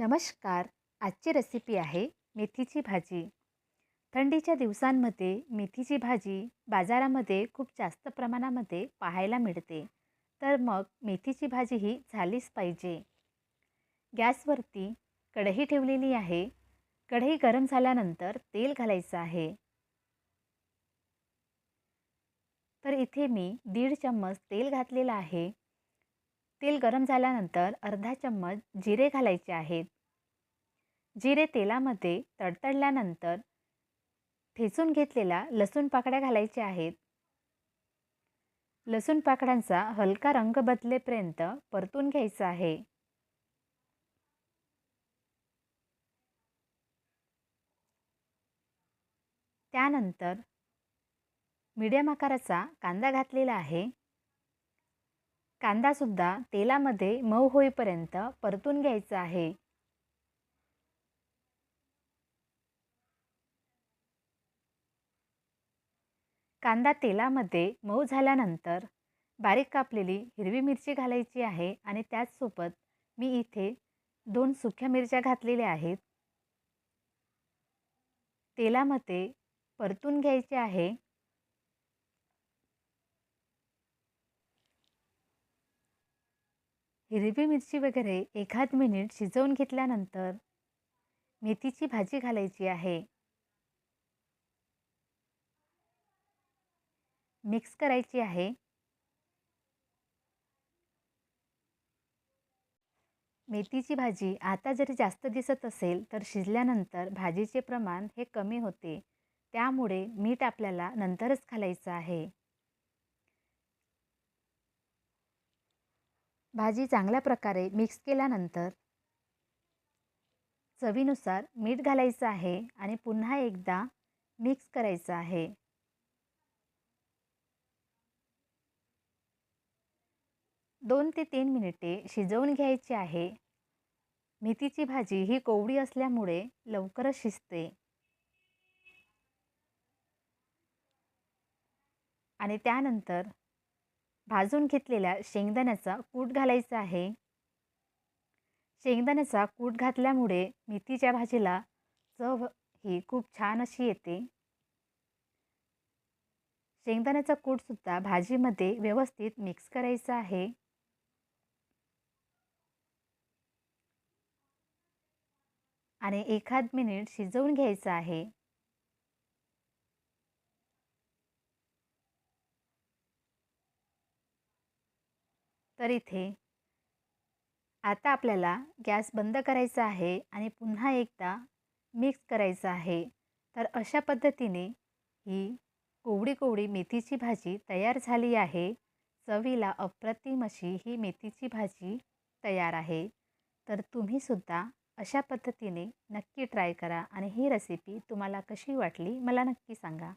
नमस्कार. आजची रेसिपी आहे मेथीची भाजी. थंडीच्या दिवसांमध्ये मेथीची भाजी बाजारामध्ये खूप जास्त प्रमाणामध्ये पाहायला मिळते. तर मग मेथीची भाजी ही झालीच पाहिजे. गॅसवरती कढई ठेवलेली आहे. कढई गरम झाल्यानंतर तेल घालायचं आहे. तर इथे मी दीड चम्मच तेल घातलेलं आहे. तेल गरम झाल्यानंतर अर्धा चम्मच जिरे घालायचे आहेत. जिरे तेलामध्ये तडतडल्यानंतर ठेचून घेतलेला लसूण पाकड्या घालायच्या आहेत. लसूण पाकड्यांचा हलका रंग बदलेपर्यंत परतून घ्यायचा आहे. त्यानंतर मीडियम आकाराचा कांदा घातलेला आहे. कांदासुद्धा तेलामध्ये मऊ होईपर्यंत परतून घ्यायचा आहे. कांदा तेलामध्ये मऊ झाल्यानंतर बारीक कापलेली हिरवी मिरची घालायची आहे आणि त्याचसोबत मी इथे दोन सुक्या मिरच्या घातलेल्या आहेत. तेलामध्ये परतून घ्यायचे आहे. हिरवी मिरची वगैरे एखाद मिनिट शिजवून घेतल्यानंतर मेथीची भाजी घालायची आहे. मिक्स करायची आहे. मेथीची भाजी आता जरी जास्त दिसत असेल तर शिजल्यानंतर भाजीचे प्रमाण हे कमी होते. त्यामुळे मीठ आपल्याला नंतरच घालायचं आहे. भाजी चांगल्या प्रकारे मिक्स केल्यानंतर चवीनुसार मीठ घालायचं आहे आणि पुन्हा एकदा मिक्स करायचं आहे. दोन ते तीन मिनिटे शिजवून घ्यायची आहे. मेथीची भाजी ही कोवडी असल्यामुळे लवकरच शिजते. आणि त्यानंतर भाजून घेतलेल्या शेंगदाण्याचा कूट घालायचा आहे. शेंगदाण्याचा कूट घातल्यामुळे मेथीच्या भाजीला चव ही खूप छान अशी येते. शेंगदाण्याचा कूटसुद्धा भाजीमध्ये व्यवस्थित मिक्स करायचा आहे. आणि एखाद मिनिट शिजवून घ्यायचं आहे. तर इथे आता आपल्याला गॅस बंद करायचा आहे आणि पुन्हा एकदा मिक्स करायचं आहे. तर अशा पद्धतीने ही कोवडी कोवडी मेथीची भाजी तयार झाली आहे. चवीला अप्रतिम अशी ही मेथीची भाजी तयार आहे. तर तुम्हीसुद्धा अशा पद्धतीने नक्की ट्राय करा आणि ही रेसिपी तुम्हाला कशी वाटली मला नक्की सांगा.